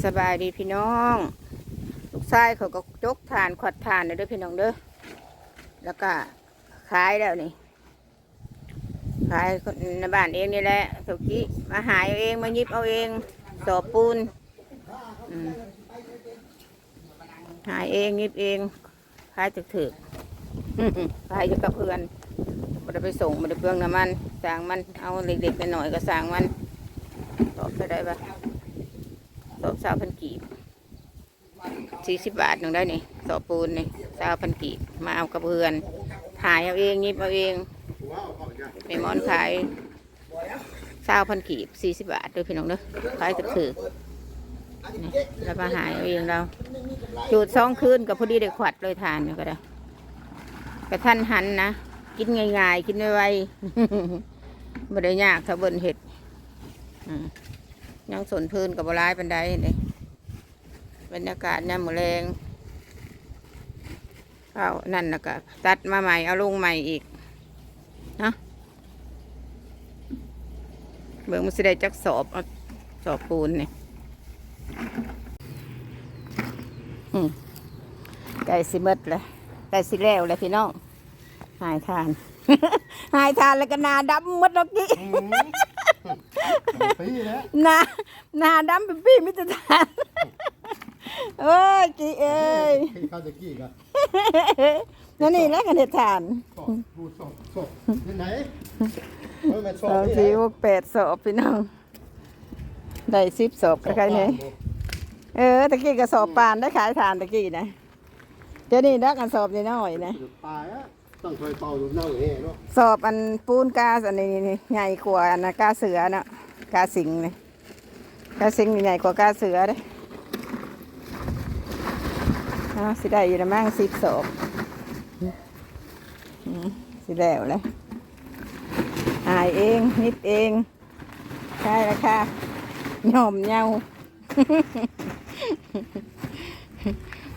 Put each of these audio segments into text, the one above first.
สบายดีพี่น้อง ลูกชายเขาก็จกทานขวัดทานเด้อพี่น้องเด้อ แล้วก็ขายแล้วนี่ ขายในบ้านเองนี่แหละสุกี้มาหายเอาเองมายิบเอาเองสอบปูนหายเองยิบเองขายถึกถึกขายอยู่กับเพื่อนมันไปส่งมันเปลืองน้ำมันสั่งมันเอาเล็กๆหน่อยก็สั่งมันตอบจะได้ปะ สอบสาวพันกีบสี่สิบบาทหนึ่งได้นี่สอบปูนนี่สาวพันกีบมาเอากระเพือนถ่ายเอาเองยิบเอาเองไม่มอนขายสาวพันกีบสี่สิบบาทด้วยพี่น้องเด้อขายถือถือๆแล้วมาหายเอาเองเรา จูดสองคืนกับพอดีได้ขวัดเลยทานอยู่ก็ได้กระทันหันนะกินง่ายๆ กินไวๆไม่ได้ยากถ้าเบิ่นเห็ดอืม ยังสนพื้นกับบร้ายปันไดนี่บรรยากาศยามมือแรงเอานั่นนะก็ตัดมาใหม่เอาลงใหม่อีกนะเบิ่งมันสิได้จักสอบเอาสอบปูนนี่ไก่สิหมดเลยไก่สิแล้วเลยพี่น้องหายทาน หายทานแล้วก็นาดำมดเมื่อกี้ ปีแล้วหนาหนาดำเป็นพี่มิตรทานเอ้ยจีเอ้ยพี่เข้าตะกี้ก็นั่นนี่แล้วกันเด็ดทานสอบพูดสอบสอบที่ไหนเออมันสสออบงที่สี่ไหนหกแปดสอบพี่น้องได้สิบสอบใครเนี่ยเออตะกี้ก็สอบปานได้ขายทานตะกี้นะเดี๋ยวนี้นักกันสอบนิดหน่อยนะหยุดตายอะ ต้องเคยเป่าดูเน่าอย่างนี้เนาะสอบอันปูนกาอันนี้นี่ใหญ่กว่าอันนะกาเสือเนาะกาสิงเลยกาสิงนี่ใหญ่กว่ากาเสือเด้อ่าสิได้อยู่นะมั่งสิบสอบสิแล้วเลยหายเองนิดเองใช่แล้วค่ะยอมเงา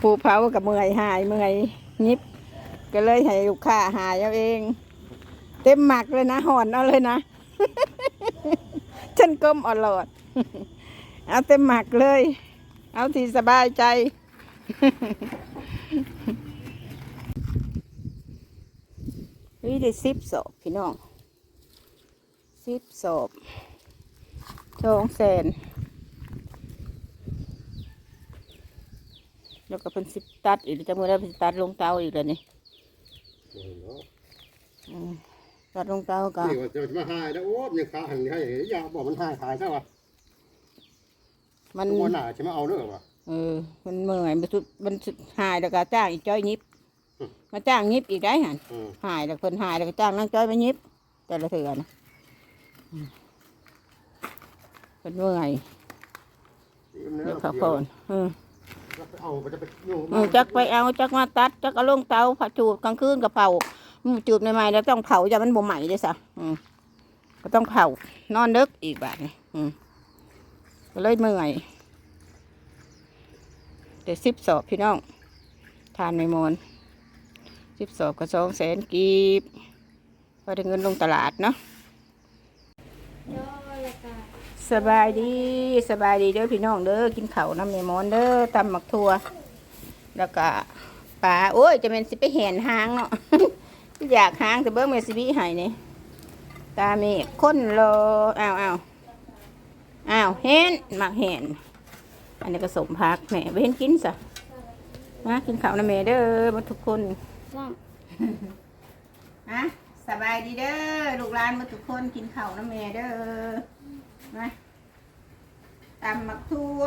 ผู้เผากับเมื่อยหายเมื่อยนิบ ก็เลยให้ลูกค้าหายเอาเอง เต็มหมักเลยนะห่อนเอาเลยนะ ฉันก้มเอลอด เอาเต็มหมักเลย เอาที่สบายใจวิได้สิบศพพี่น้องสิบศพสองแสนแล้วก็เป็นสิบตัดอีกจะมือได้เป็นตัดลงเตาอีกแล้วนี่ ตัดลงเตาก็นี่ว่าจะมาหายแล้วโอ้ยยังขาหันให้อยากบอกมันหายหายใช่ป่ะมันตัวหนาใช่ไหมเอาเรื่องป่ะเออ มันเมื่อยมันสุดมันสุดหายแล้วก็จ้างอีกจ้อยยิบมาจ้างยิบอีกได้หันอืมหายแล้วคนหายแล้วก็จ้างนั่งจ้อยมายิบแต่ละเถื่อนะอืมเป็นเมื่อยเดี๋ยวเขาโคนเออ เอาจะไปยุ่งเออจักไปเอาจักมาตัดจักเอาลงเตาผัดจูดกลางคืนกับเผาอืมจูดใหม่ๆแล้วต้องเผาจะมันบ่ใหม่เลยสะอืมก็ต้องเผานอนเด็กอีกแบบนี้อืมก็เลยเมื่อยเดี๋ยวสิบสอบพี่น้องทานในมนสิบสอบก็สองแสนกีบพอได้เงินลงตลาดเนาะ สบายดีสบายดีเด้อพี่น้องเด้อกินข้าวน้ำในมอนเด้อตำหมักทั่วแล้วก็ปลาโอ้ยจะเป็นสิไปเห็นหางเนาะอยากหางแต่เบิ้งเมสิบีให้นี่ตาเมฆคนรออ้าวอ้าวอ้าวเห็นมักเห็นอันนี้ก็สมพักแหม่ไปเห็นกินซะมากินข้าวนะแม่เด้อมาทุกคนอะสบายดีเด้อลูกหลานมาทุกคนกินข้าวนะแม่เด้อ มาตำหมักทั่ว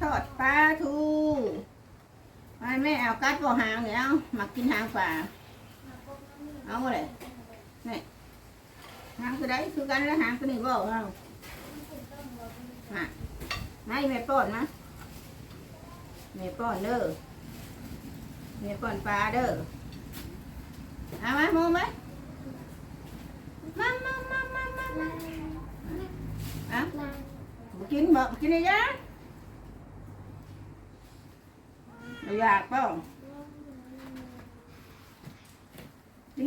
ทอดปลาทูมาแม่เอากัดบ่หางเนี่ยเอาหมักกินหางปลาเอาเลยนี่หางตัวใดคือกันแล้วหางตัวนี้บ่เอามาให้แม่ป้อนนะแม่ป้อนเด้อแม่ป้อนปลาเด้อเอาไหมมูไหมมามามามามา มาเอาบ่กินบ่กินได้ยังเราอยากเปล่ากิน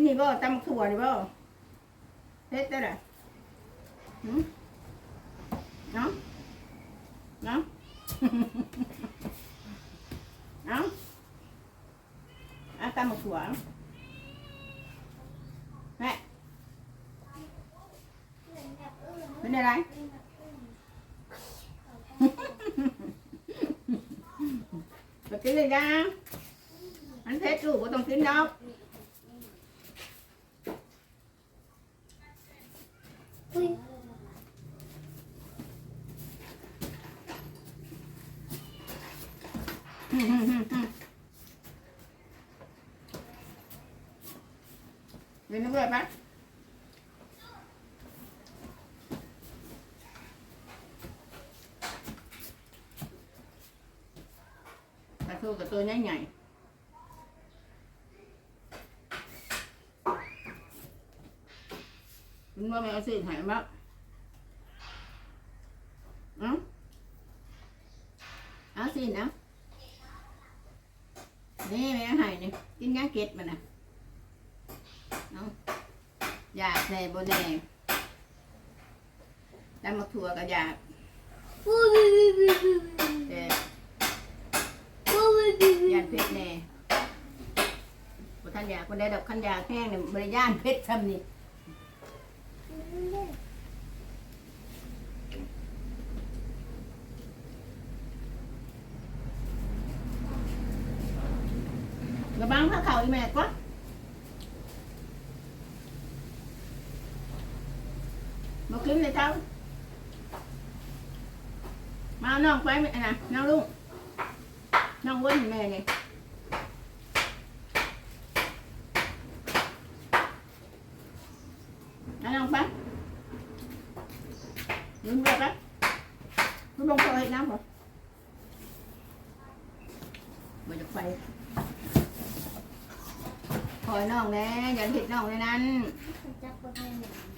นี่บ่ตำถั่วนี่บ่เฮ็ดได้ล่ะหืมเนาะเนาะ เอาเอาตามมาขวางแม่เป็นอะไร ไปกินเลยนะมันเผ็ดลูกก็ต้องกินดอก อุ้ย เรียนรู้ไหมกระทูกับ ตัวใหญ่ๆคุณว่าไม่เอาสิหายมั้งเอาเอาสินะนี่แม่หายนี่กินยาเก็ดมันนะเอาอยากแน่บ่แน่แล้วมาถั่วก็อยากอุ้ยอุ้ยอุ้ยอุ้ยอุ้ยแต่ ยานเพชรแน่บ่ท่านอยากคนใดดอกขันอยากแห้งเนี่ยบริยานเพชรซ้ำนี่ระบังผ้าขาอีแม่ก็มาขึ้นเลยเจ้ามาเน้องไปไหมอันะน้องลุง เว้นแม่นี่เอาน้องไปยืนเรือไปยืนลงไปน้ำหรอมาจากไฟคอยน้องแน่อย่าผิดน้องในนั้นจับบ่ได้เนี่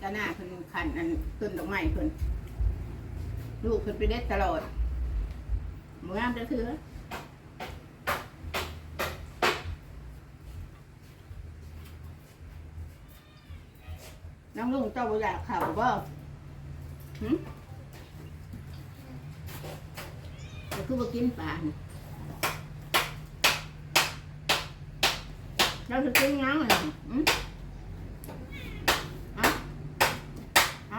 จ้าหน้าเพิ่นขันอันขึ้นดอกไม้เพิ่นลูกเพิ่นไปเด็ดตลอดหมืองามจะคือน้องลุงเจ้าบ่อยากข่าวบ่หึจะคือบ่ากินปลาเราจะกินยังเลยหึ เอา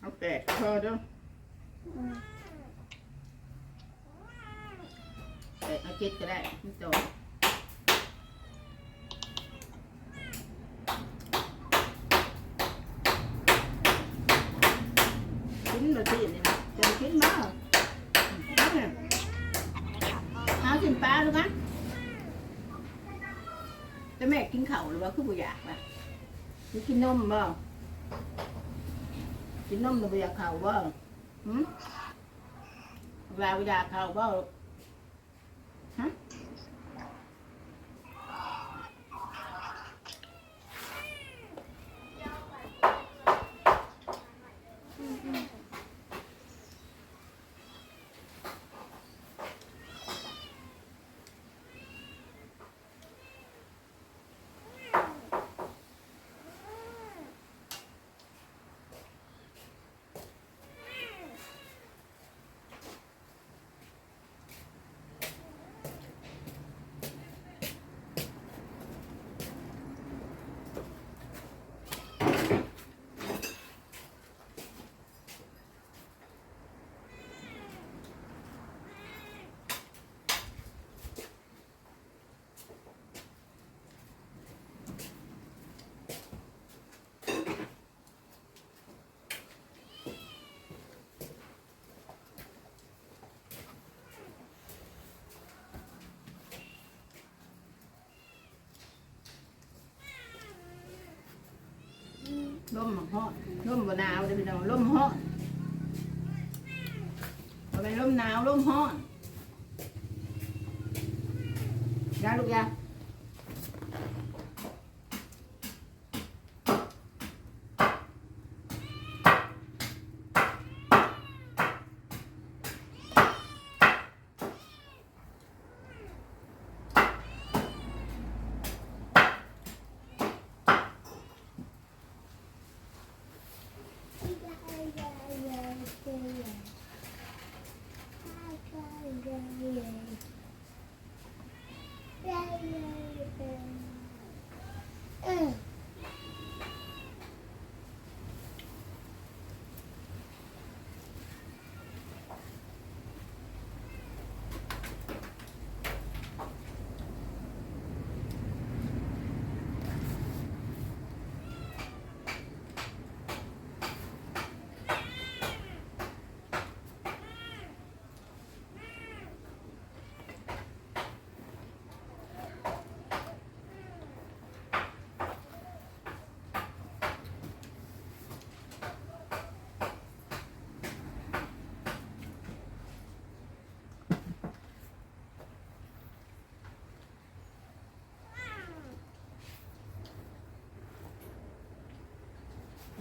เอา เอาแปะพอเด้อแปะเอาเจ็ดก็ได้ไม่โตกินมาสิเนี่ยจะกินมาเอาเนี่ยเอาสินปลาดูกันแต่แม่กินเข้าหรือว่าคือบ่อยากป่ะหรือกินนมบ่ กินนมหรือบ่อยากข้าวบ่หืมเวลาบ่อยากข่าวบ่ ลมเหาะลมบ่หนาวเด้อพี่น้องลมเหาะบ่เป็นลมหนาวลมเหาะยาลูกยา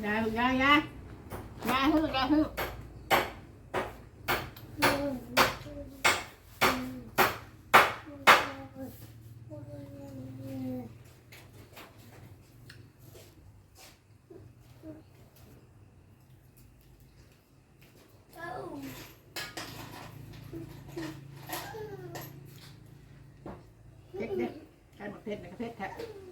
ยาลูกยายายยาฮึยาฮึเพชรเนี่ย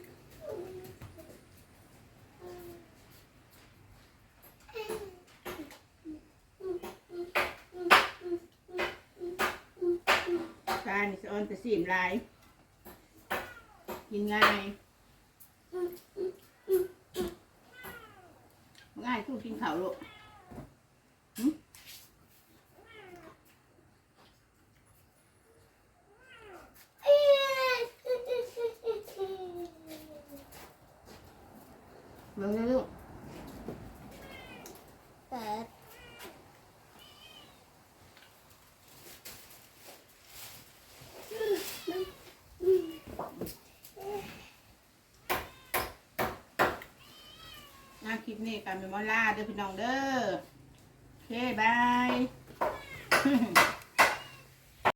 อกเพชรนะเพชรแท้กานี่สะออนต่สีมลาย กินง่ายง่ายสู้กินข้าวลูกเบิ่งเลยลูก But งานคลิป นี้กันเป็นมอลล่าเด้อพี่น้องเด้อโอเคบาย